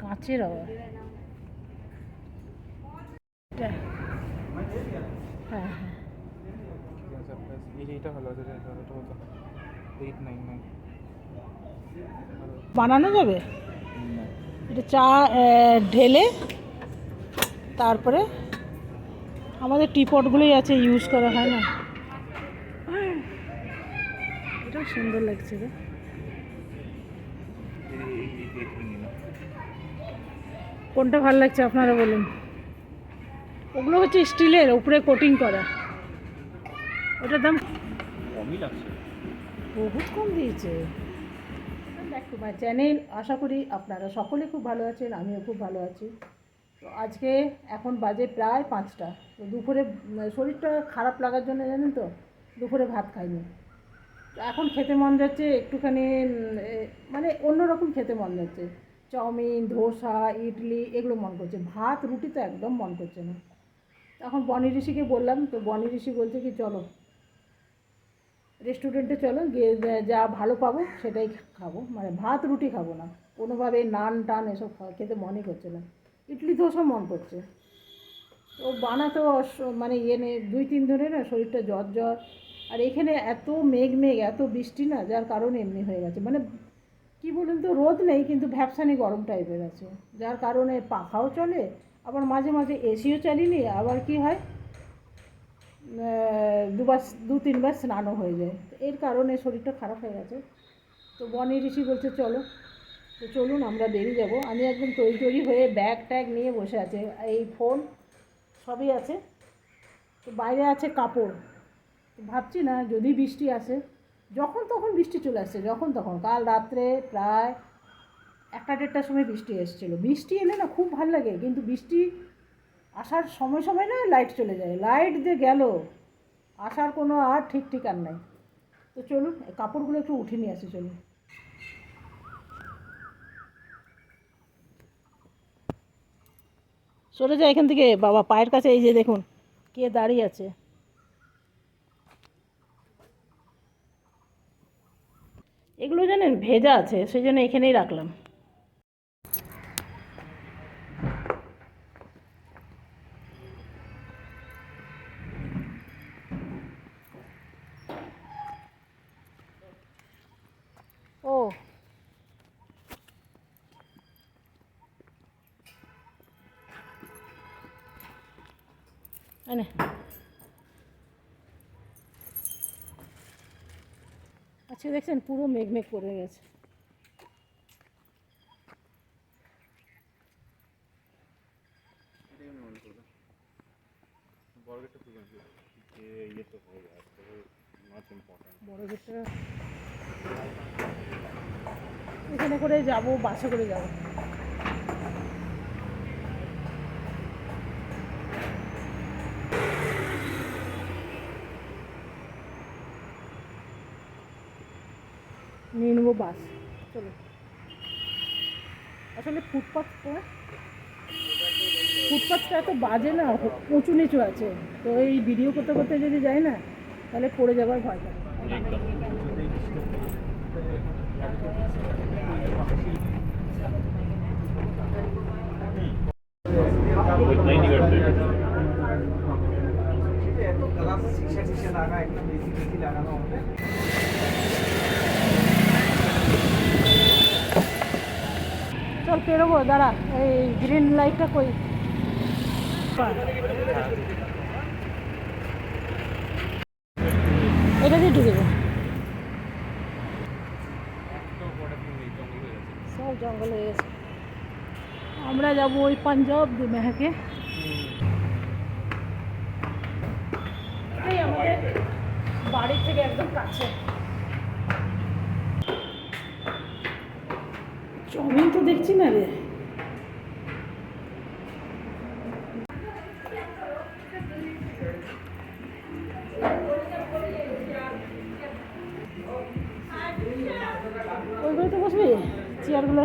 কাঁচের আবার। এটা। হ্যাঁ হ্যাঁ। এটা এটা বানানো যাবে? এটা চা ঢেলে তারপরে আমাদের টিপটগুলোই আছে ইউজ করা হয় না। এটাও সুন্দর লাগছে রে কোনটা ভালো লাগছে আপনারা বলুন? ওগুলো হচ্ছে স্টিলের উপরে কোটিং করা। ওটার দাম কমই লাগছে। বহুত কম দিয়েছে। ব্যাক টু মাই চ্যানেল আশা করি আপনারা সকলে খুব ভালো আছেন আমিও খুব ভালো আছি। তো আজকে এখন বাজে প্রায় পাঁচটা। তো দুপুরে শরীরটা খারাপ লাগার জন্য জানেন তো দুপুরে ভাত খাইনি। তো এখন খেতে মন যাচ্ছে একটুখানি মানে অন্যরকম খেতে মন যাচ্ছে। চাউমিন, ধোসা, ইডলি এগুলো মন করছে ভাত, রুটি তো একদম মন করছে না। তখন বনি ঋষিকে বললাম, তো বনি ঋষি বলছে কি, চলো রেস্টুরেন্টে চলো, গিয়ে যা- ভালো পাবো সেটাই খাব। মানে ভাত, রুটি খাব না। কোনোভাবে নান, টান এসব খেতে মনই করছে না। ইডলি, ধোসা মন করছে। তো বানাতে মানে ইয়ে নেই, দুই, তিন ধরে না শরীরটা জ্বর জ্বর। আর এখানে এত মেঘ মেঘ, এত বৃষ্টি না, যার কারণে এমনি হয়ে গেছে। মানে কি বলুন তো, রোদ নেই কিন্তু ভ্যাপসানি গরম টাইপের আছে। যার কারণে পাখাও চলে, আবার মাঝে মাঝে এসিও চালিয়ে আবার কি হয় দুবার, দু তিনবার স্নানও হয়ে যায়। এর কারণে শরীরটা খারাপ হয়ে গেছে। তো বনি ঋষি বলছে, চলো। তো চলুন, আমরা বেরিয়ে যাব। আমি একদম তৈরি তৈরি হয়ে ব্যাগ ট্যাগ নিয়ে বসে আছে। এই ফোন সবই আছে। তো বাইরে আছে কাপড়। ভাবছি না, যদি বৃষ্টি আসে যখন তখন বৃষ্টি চলে আসছে, যখন তখন। কাল রাত্রে প্রায় একটা দেড়টার সময় বৃষ্টি এসেছিল। বৃষ্টি এলে না খুব ভালো লাগে, কিন্তু বৃষ্টি আসার সময় সময় না লাইট চলে যায়। লাইট যে গেল, আসার কোনো আর ঠিক ঠিকান নাই। তো চলুন কাপড়গুলো একটু উঠে নিয়ে আসি, চলুন। সরে যায় এখান থেকে, বাবা, পায়ের কাছে এই যে দেখুন, কে দাঁড়িয়ে আছে এগুলো জানেন ভেজা আছে সেই জন্য এখানেই রাখলাম। ও। এনে আচ্ছা দেখছেন পুরো মেঘমেঘ মেঘ করে। গেছে ইয়ে এখানে করে যাব বাসে করে যাব। নিয়ে নেব বাস। চলো। আসলে ফুটপাথটা ফুটপাথটা এত বাজে না, উঁচু নিচু আছে। তো এই ভিডিও করতে করতে যদি যাই না, তাহলে পড়ে যাবার ভয় থাকে লাগা একদম বেশি বেশি লাগানো হবে চল পেরোবো দাঁড়া, এই গ্রিন লাইটটা কই? এটা দিয়ে ঢুকে সব জঙ্গল হয়ে গেছে। আমরা যাব ওই পাঞ্জাব মেহাকে। বাড়ির থেকে একদম কাছে। চাউমিন তো দেখছি না রে। ওইগুলো তো বসবি? চেয়ারগুলো?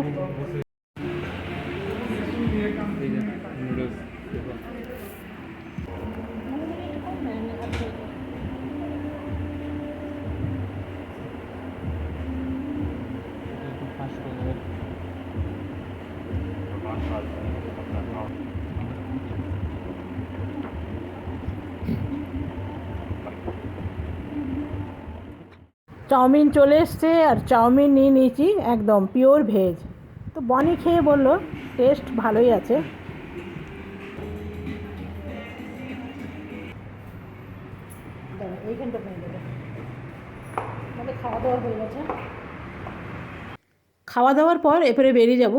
চাউমিন চলে এসছে আর চাউমিন নিয়ে নিয়েছি একদম পিওর ভেজ তো বনি খেয়ে বলল টেস্ট ভালোই আছে। খাওয়া দাওয়ার পর এরপরে বেরিয়ে যাব।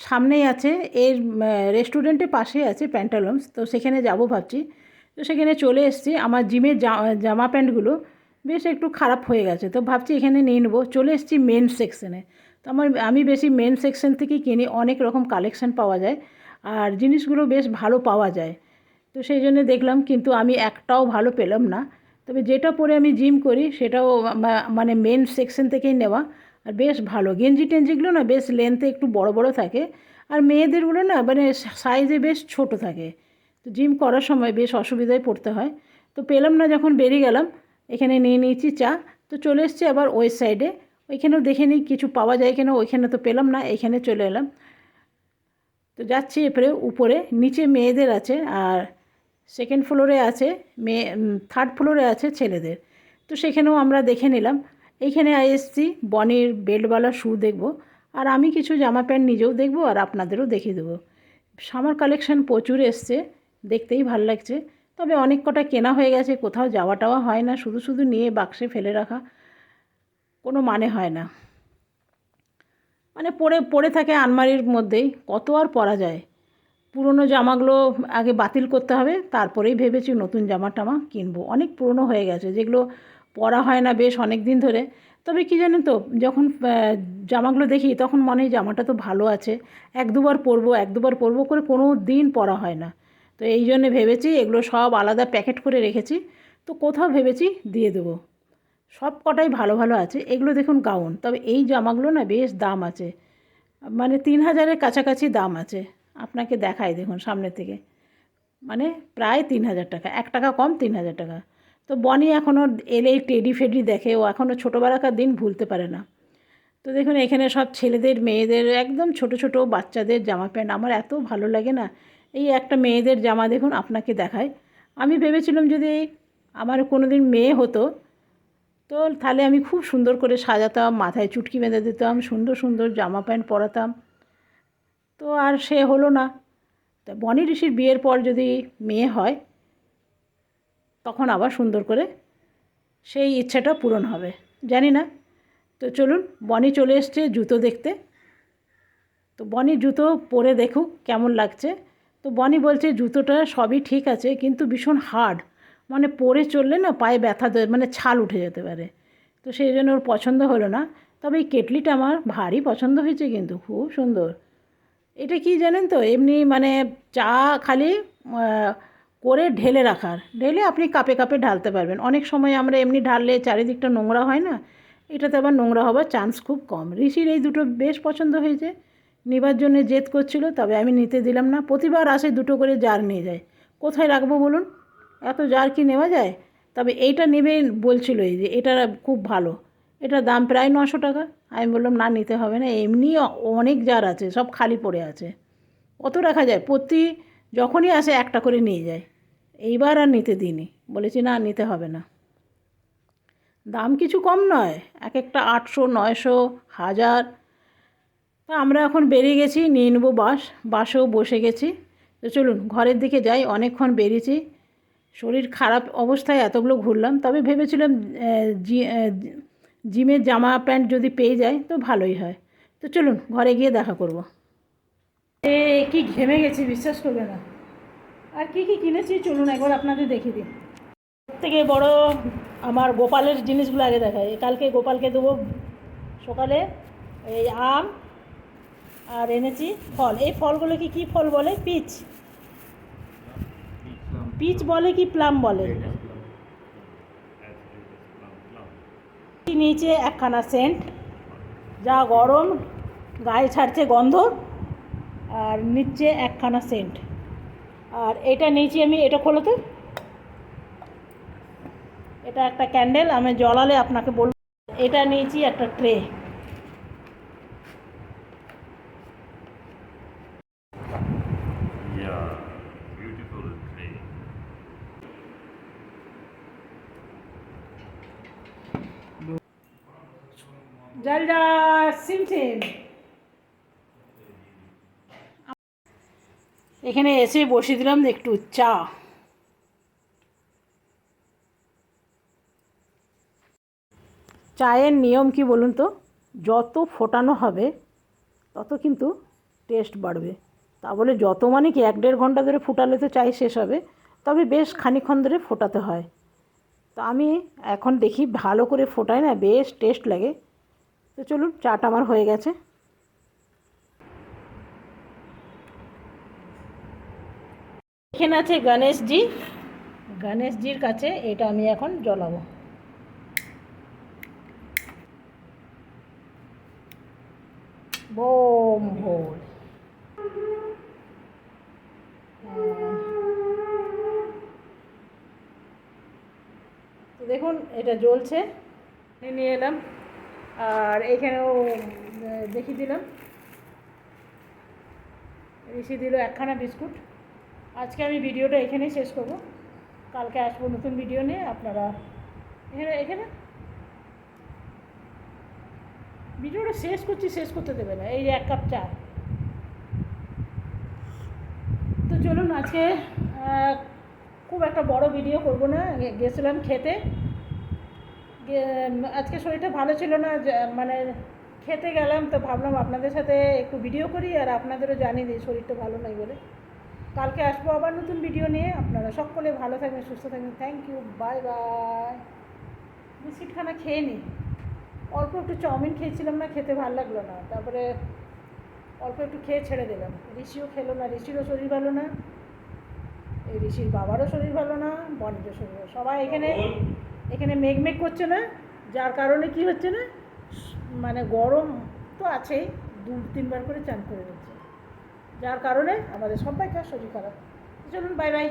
সামনেই আছে, এর রেস্টুরেন্টের পাশেই আছে প্যান্টালুমস তো সেখানে যাব ভাবছি। তো সেখানে চলে এসেছি, আমার জিমের জামা প্যান্টগুলো বেশ একটু খারাপ হয়ে গেছে, তো ভাবছি এখানে নিয়ে নেব। চলে এসেছি মেন সেকশনে তো আমার, আমি বেশি মেন সেকশন থেকেই কিনি, অনেক রকম কালেকশন পাওয়া যায় আর জিনিসগুলো বেশ ভালো পাওয়া যায়। তো সেই জন্য দেখলাম, কিন্তু আমি একটাও ভালো পেলাম না। তবে যেটা পরে আমি জিম করি, সেটাও মানে মেন সেকশন থেকেই নেওয়া। আর বেশ ভালো। গেঞ্জি টেঞ্জিগুলো না বেশ লেন্থে একটু বড় বড় থাকে। আর মেয়েদেরগুলো না মানে সাইজে বেশ ছোট থাকে। তো জিম করার সময় বেশ অসুবিধায় পড়তে হয়। তো পেলাম না যখন বেরিয়ে গেলাম, এখানে নিয়ে নিয়েছি চা। তো চলে এসেছি আবার ওই সাইডে। ওইখানেও দেখে নিই কিছু পাওয়া যায় কিনা, ওইখানে তো পেলাম না, এখানে চলে এলাম। তো যাচ্ছি এরপরে উপরে, নিচে মেয়েদের আছে আর সেকেন্ড ফ্লোরে আছে, মেয়ে থার্ড ফ্লোরে আছে ছেলেদের। তো সেখানেও আমরা দেখে নিলাম। এইখানে এসেছি, বনের বেল্টওয়ালা শ্যু দেখব, আর আমি কিছু জামা প্যান্ট নিজেও দেখব আর আপনাদেরও দেখিয়ে দেবো। সামার কালেকশন প্রচুর এসছে, দেখতেই ভালো লাগছে, তবে অনেক কটা কেনা হয়ে গেছে, কোথাও যাওয়া টাওয়া হয় না, শুধু শুধু নিয়ে বাক্সে ফেলে রাখা, কোনো মানে হয় না। মানে পড়ে পড়ে থাকে আলমারির মধ্যেই, কত আর পরা যায়। পুরনো জামাগুলো আগে বাতিল করতে হবে, তারপরেই ভেবেছি নতুন জামা টামা কিনবো, অনেক পুরনো হয়ে গেছে, যেগুলো পরা হয় না বেশ অনেক দিন ধরে। তবে কি জানেন তো, যখন জামাগুলো দেখি তখন মনে হয় জামাটা তো ভালো আছে। এক দুবার পরবো, এক দুবার পরবো করে কোনো দিন পরা হয় না। তো এই জন্যে ভেবেছি এগুলো সব আলাদা প্যাকেট করে রেখেছি। তো কোথাও ভেবেছি দিয়ে দেবো। সব কটাই ভালো ভালো আছে। এগুলো দেখুন গাউন। তবে এই জামাগুলো না বেশ দাম আছে। মানে তিন হাজারের কাছাকাছি দাম আছে। আপনাকে দেখাই দেখুন সামনে থেকে। মানে প্রায় তিন হাজার টাকা। এক টাকা কম তিন হাজার টাকা। তো বনি এখনও এলেই টেডি ফেডি দেখে, ও এখনও ছোটোবেলাকার দিন ভুলতে পারে না। তো দেখুন, এখানে সব ছেলেদের, মেয়েদের, একদম ছোট ছোট বাচ্চাদের জামা প্যান্ট, আমার এত ভালো লাগে না। এই একটা মেয়েদের জামা দেখুন, আপনাকে দেখায়। আমি ভেবেছিলাম যদি আমার কোনো দিন মেয়ে হতো, তো তাহলে আমি খুব সুন্দর করে সাজাতাম, মাথায় চুটকি বেঁধে দিতাম, সুন্দর সুন্দর জামা প্যান্ট পরাতাম। তো আর সে হলো না। তা বনি ঋষির বিয়ের পর যদি মেয়ে হয় তখন আবার সুন্দর করে সেই ইচ্ছাটা পূরণ হবে। জানি না। তো চলুন, বনি চলে এসছে জুতো দেখতে। তো বনি জুতো পরে দেখুক কেমন লাগছে। তো বনি বলছে, জুতোটা সবই ঠিক আছে, কিন্তু ভীষণ হার্ড মানে পরে চললে না পায়ে ব্যথা মানে ছাল উঠে যেতে পারে। তো সেই জন্য ওর পছন্দ হলো না। তবে এই কেটলিটা আমার ভারী পছন্দ হয়েছে কিন্তু খুব সুন্দর। এটা কি জানেন তো? এমনি মানে চা খালি করে ঢেলে রাখার। ঢেলে আপনি কাপে কাপে ঢালতে পারবেন। অনেক সময় আমরা এমনি ঢাললে চারিদিকটা নোংরা হয় না, এটাতে আবার নোংরা হবার চান্স খুব কম। ঋষির এই দুটো বেশ পছন্দ হয়েছে। নেবার জন্য জেদ করছিল, তবে আমি নিতে দিলাম না। প্রতিবার আসে দুটো করে জার নিয়ে যায়। কোথায় রাখব বলুন? এত জার কি নেওয়া যায়? তবে এইটা নেবে বলছিল এই যে, এটা খুব ভালো। এটার দাম প্রায় নশো টাকা। আমি বললাম, না, নিতে হবে না। এমনি অনেক জার আছে, সব খালি পড়ে আছে। কত রাখা যায়? প্রতি যখনই আসে একটা করে নিয়ে যায়। এইবার আর নিতে দিইনি। বলেছি, না, নিতে হবে না। দাম কিছু কম নয়, এক একটা আটশো, নয়শো, হাজার। তা আমরা এখন বেরিয়ে গেছি, নিয়ে নেব বাস। বাসেও বসে গেছি। তো চলুন, ঘরের দিকে যাই, অনেকক্ষণ বেরিয়েছি। শরীর খারাপ অবস্থায় এতগুলো ঘুরলাম। তবে ভেবেছিলাম জিমের জামা প্যান্ট যদি পেয়ে যায় তো ভালোই হয়। তো চলুন, ঘরে গিয়ে দেখা করব। এ, কি ঘেমে গেছি, বিশ্বাস করবে না। আর কি কি কিনেছি, চলুন একবার আপনাদের দেখিয়ে দিই। থেকে বড় আমার গোপালের জিনিসগুলো আগে দেখায় কালকে গোপালকে দেবো, সকালে এই আম আর এনেছি ফল। এই ফলগুলো কি কি ফল বলে? পিচ। পিচ বলে কি, প্লাম বলে? নিচে একখানা সেন্ট। যা গরম, গায়ে ছাড়ছে গন্ধ। আর নিচে একখানা সেন্ট। আর এটা নিয়েছি আমি এটা খোলো তো। এটা একটা ক্যান্ডেল আমি জ্বলালে আপনাকে বলব। এটা নিয়েছি একটা ট্রে। জল সিমসিম এখানে এসে বসে দিলাম একটু চা। চায়ের নিয়ম কি বলুন তো? যত ফোটানো হবে, তত কিন্তু টেস্ট বাড়বে। তা বলে যত মানে কি, এক দেড় ঘণ্টা ধরে ফুটালে তো চাই শেষ হবে, তবে বেশ খানিক্ষণ ধরে ফোটাতে হয়। তো আমি এখন দেখি ভালো করে ফোটাই না, বেশ টেস্ট লাগে। তো চলুন, চাটা আমার হয়ে গেছে। এখানে আছে গণেশজি। গণেশজির কাছে এটা আমি এখন জ্বলাবো। বোম ভোল দেখুন, এটা জ্বলছে। নিয়ে এলাম। আর এখানেও দেখিয়ে দিলাম। ঋষি দিল একখানা বিস্কুট। আজকে আমি ভিডিওটা এখানেই শেষ করব। কালকে আসব নতুন ভিডিও নিয়ে, আপনারা এখানে এখানে? ভিডিওটা শেষ করছি, শেষ করতে দেবে না, এই এক কাপ চা। তো চলুন আজকে খুব একটা বড় ভিডিও করব না গেছিলাম খেতে। আজকে শরীরটা ভালো ছিল না মানে খেতে গেলাম, তো ভাবলাম আপনাদের সাথে একটু ভিডিও করি, আর আপনাদেরও জানিয়ে দিই শরীরটা ভালো নাই বলে। কালকে আসব আবার নতুন ভিডিও নিয়ে। আপনারা সকলে ভালো থাকবেন, সুস্থ থাকবেন। থ্যাংক ইউ বাই বাই বিস্কিটখানা খেয়ে নিই অল্প একটু চাউমিন খেয়েছিলাম না, খেতে ভালো লাগল না। তারপরে অল্প একটু খেয়ে ছেড়ে দিলাম। ঋষিও খেলো না, ঋষিরও শরীর ভালো না। এই ঋষির বাবারও শরীর ভালো না, বনেরও শরীর সবাই এখানে এখানে মেঘ মেঘ করছে না? যার কারণে কি হচ্ছে না? মানে গরম তো আছেই। দু, তিনবার করে চান করে নিচ্ছে। যার কারণে আমাদের সবাইকার শরীর খারাপ চলুন বাই বাই